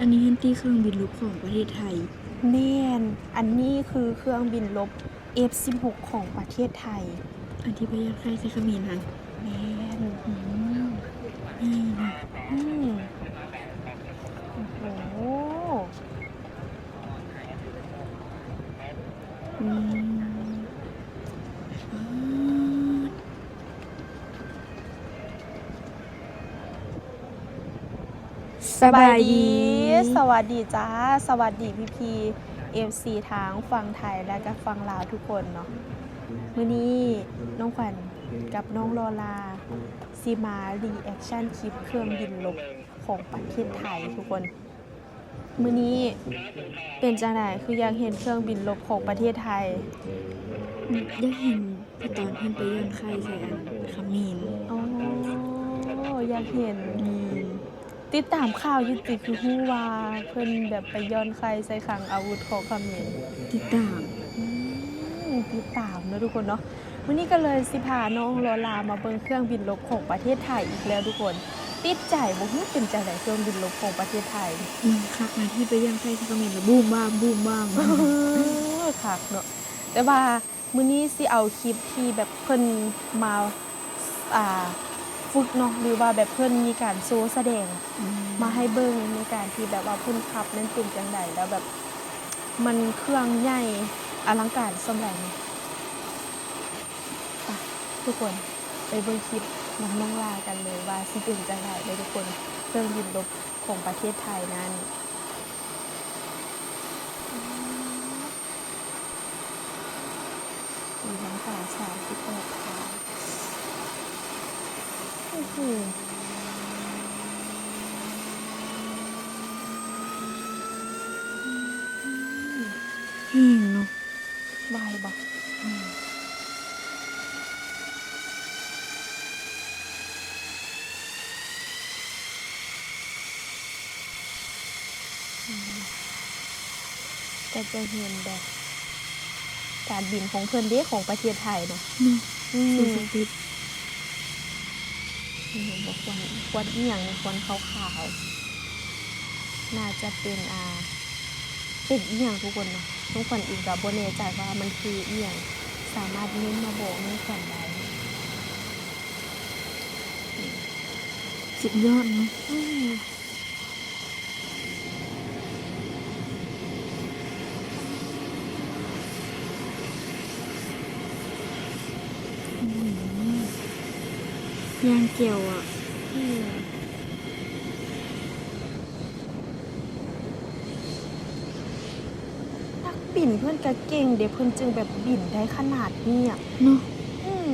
อันนี้ฮันตี้เครื่องบินรบของประเทศไทยแม่น อันนี้คือเครื่องบินลบ F16 ของประเทศไทย อันที่พยัญชนะใช้เขมรหันแม่น อืมนี่นะ อืมโอ้โห อืมอ่า สบายดี สวัสดีจ้า สวัสดีพี่พีเอฟซีทางฝั่งไทยและก็ฝั่งลาวทุกคนเนาะมื้อนี้น้องขวัญกับน้องลอลาซีมารีแอคชั่นคลิปเครื่องบินลบของประเทศไทยทุกคน มื้อนี้เป็นจังไดคืออยากเห็นเครื่องบินลบของประเทศไทย ได้เห็นพี่ตอนเพิ่นไปย้อนไข่ใส่อันเขมรอ๋ออยากเห็นอืม ติดตามข่าวอยุติคือฮู้ว่าเพิ่นแบบไปย้อนใครใส่ขังอาวุธของเขมรติดตามอืมติดตามเนอะทุกคนเนาะวันนี้ก็เลยสิพาน้องโลลามาเบิ่งเครื่องบินลบของประเทศไทยอีกแล้วทุกคนติดใจบ่ฮู้เป็นจังไดเครื่องบินลบของประเทศไทยมันคักนะที่ไปย้อนไข่ใส่เขมรแล้วบูมบ้ามบูมบ้ามเออคักเนาะแต่ว่ามื้อนี้สิเอาคลิปที่แบบเพิ่นมาอ่า ฝึกเนาะหรือว่าแบบเพิ่นมีการโชว์แสดงมาให้เบิ่งในการที่แบบว่าเพุ่นขับนั้นเป็นจังใดแล้วแบบมันเครื่องใหญ่อลังการสำหรับนี้ไปทุกคนไปเบิ่งคลิปน้ำน้องลากันเลยว่าสิเป็นจังใดเลยทุกคนเครื่องบินรบของประเทศไทยนั้นมีน้ำตาสามที่เปิดทาง อื้อหือแห้งเนาะวายบอกก็จะเห็นแบบ การบินของเพื่อนเด้ของประเทศไทยเนาะสุดติด ห็นบอกควันควันอีหยังควันขาวๆน่าจะเป็นอ่าเป็นอีหยังทุกคนเนาะทุกคนอีกกับโบเนใจว่ามันคืออีหยังสามารถเน้นมาบอกในขวัญได้สุดยอดเนาะ อืม อืม ยางเกี่ยวอะอืมนักบินเพื่อนก็เก่ง เดี๋ยวเพื่อนจึงแบบบินได้ขนาดนี้อะเนาะอืม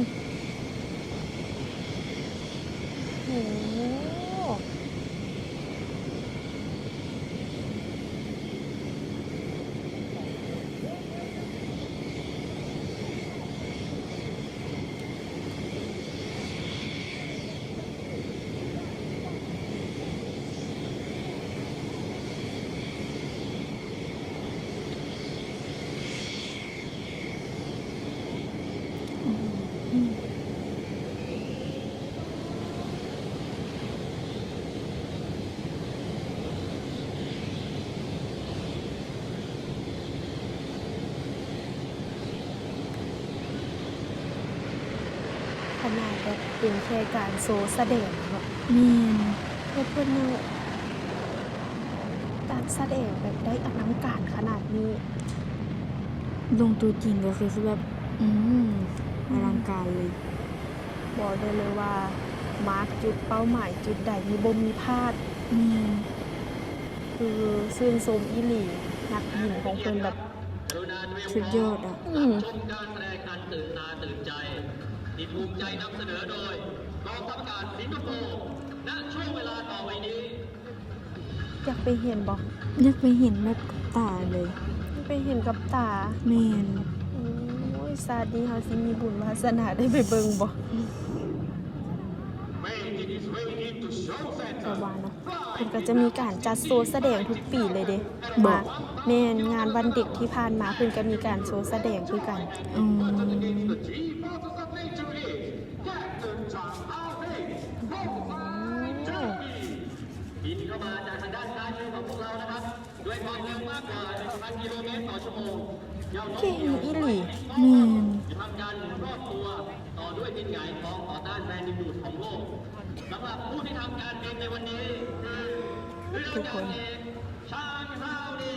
ขนาดแบบเป็นแค่การโซแสดงเนาะแม่นเพื่อนเพื่อนยังการแสดงแบบได้อลังการขนาดนี้ ลงตัวจริงก็คือแบบอืมอลังการเลย บอกได้เลยว่า มาร์กจุดเป้าหมายจุดใดมีบ่มีพลาดแม่นคือซื่นชมอีหลีนักบินของเพิ่นแบบสุดยอดอะ อืมชมการแสดงการตื่นตาตื่นใจที่ภูมิใจนำเสนอโดยกองทัพอากาศสิงคโปร์ณช่วงเวลาต่อไปนี้ อยากไปเห็นบอกอยากไปเห็นแบบกับตาเลยไปเห็นกับตาแม่นโอ้ยซาดีเฮาสิมีบุญวาสนาได้ไปเบิ่งบ่แต่ว่าเนาะเพิ่นก็จะมีการจัดโซแสดงทุกปีเลยเด้มาแม่นงานวันเด็กที่ผ่านมาเพิ่นก็มีการโชว์แสดงคือกันอืม เรานะครับด้วยความเร็วมากกว่า1,000กิโลเมตรต่อชั่วโมงยาวนกเก่งเดี่ยวอีหลีแม่นจะทำการหมุนรอบตัวต่อด้วยดินหงายท้องต่อต้านแรงดึงดูดของโลกสำหรับผู้ที่ทำการบินในวันนี้คือเรืออากาศเอกชาญฮาวดี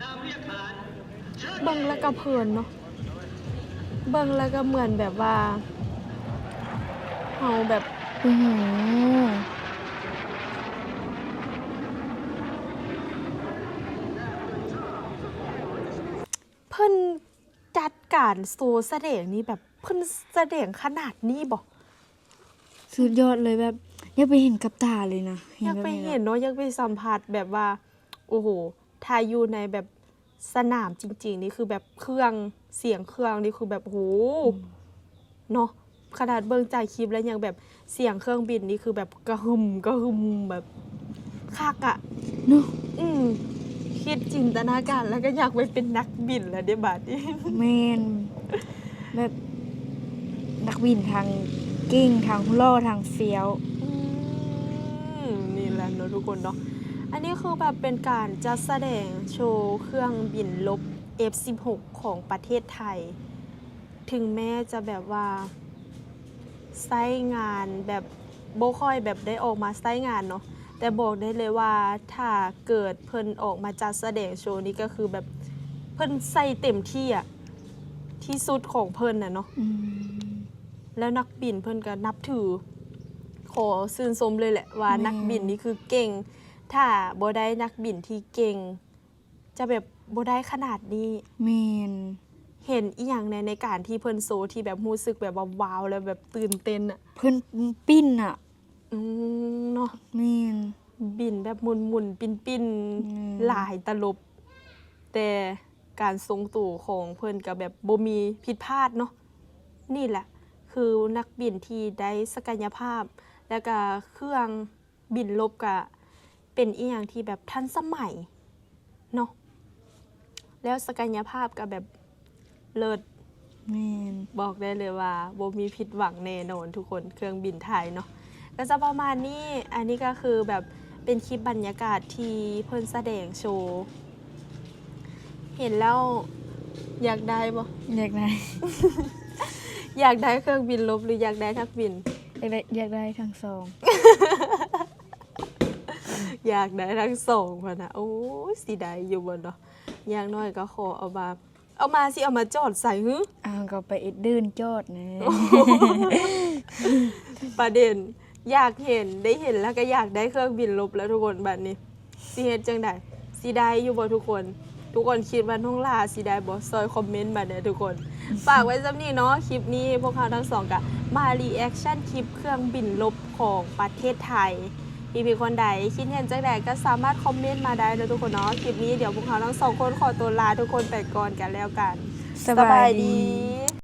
นามเรียกขานเชิญเบิ่งแล้วก็เพลินเนาะเบิ่งแล้วก็เหมือนแบบว่าเฮาแบบโอ้ เพิ่นจัดการโซแสดงนี้แบบเพิ่นแสดงขนาดนี้บ่สุดยอดเลยแบบอยากไปเห็นกับตาเลยนะอยากไปแบบเห็นเนาะอยากไปสัมผัสแบบว่า โอ้โหถ้าอยู่ในแบบสนามจริง ๆ นี่คือแบบเครื่องเสียงเครื่องนี่คือแบบโอ้โหเนาะขนาดเบิ่งจากคลิปแล้วยังแบบเสียงเครื่องบินนี่คือแบบกระหึ่มกระหึ่มแบบคักอะเนาะอืม คิดจินตนาการแล้วก็อยากไปเป็นนักบินแล้วเดี๋ยวบาดนี้แม่นแบบนักบินทางเก่งทางล่อทางเฟี้ยวอืมนี่แหละเนอะทุกคนเนาะอันนี้คือแบบเป็นการจัดแสดงโชว์เครื่องบินลบ F16 ของประเทศไทย ถึงแม้จะแบบว่าไส้งานแบบโบค่อยแบบได้ออกมาไส้งานเนาะ แต่บอกได้เลยว่าถ้าเกิดเพิ่นออกมาจัดแสดงโชว์นี้ก็คือแบบเพิ่นใส่เต็มที่อะที่สุดของเพิ่นน่ะเนาะอืมแล้วนักบินเพิ่นก็นับถือ ขอซื่นชมเลยแหละว่าแม่นักบินนี่คือเก่ง ถ้าบ่ได้นักบินที่เก่ง จะแบบบ่ได้ขนาดนี้แม่นเห็นอีหยังในในการที่เพิ่นโซที่แบบรู้สึกแบบว่าว้าวแล้วแบบตื่นเต้นอะเพิ่นปิ้นอะ อืมเนาะแม่นบินแบบหมุนหมุนๆปินปินๆอืมหลายตลบ แต่การทรงตัวของเพิ่นก็แบบบ่มีผิดพลาดเนาะนี่แหละ คือนักบินที่ได้ศักยภาพ แล้วก็เครื่องบินลบก็เป็นอีหยังที่แบบทันสมัยเนาะแล้วศักยภาพก็แบบเลิศ แม่นบอกได้เลยว่าบ่มีผิดหวังแน่นอนทุกคนเครื่องบินไทยเนาะ ก็จะประมาณนี้ อันนี้ก็คือแบบเป็นคลิปบรรยากาศที่เพิ่นแสดงโชว์ เห็นแล้วอยากได้บ่ อยากได้ อยากได้เครื่องบินลบหรืออยากได้ทักบิน อยากได้อยากได้ทั้งสอง อยากได้ทั้งสองพะนะ โอ้ยสิได้อยู่บนเนาะอย่างน้อยก็ขอเอามา เอามาสิ เอามาจอดใส่ฮึอ้าวก็ไปดื้นจอดนะ ประเด็น อยากเห็นได้เห็นแล้วก็อยากได้เครื่องบินลบแล้วทุกคนแบบนี้สิเฮ็ดจังไดสิได้อยู่บ่ทุกคน ทุกคนคิดว่าน้องลาสิได้บ่ซอยคอมเมนต์มาเด้อทุกคน ฝากไว้สำนี้เนาะคลิปนี้พวกเขาทั้งสองกะมารีแอคชั่นคลิปเครื่องบินลบของประเทศไทยพี่พี่คนใดคิดเห็นจังใดก็สามารถคอมเมนต์มาได้เลยทุกคนเนาะคลิปนี้เดี๋ยวพวกเขาทั้งสองคนขอตัวลาทุกคนไปก่อนกันแล้วกัน สบายดี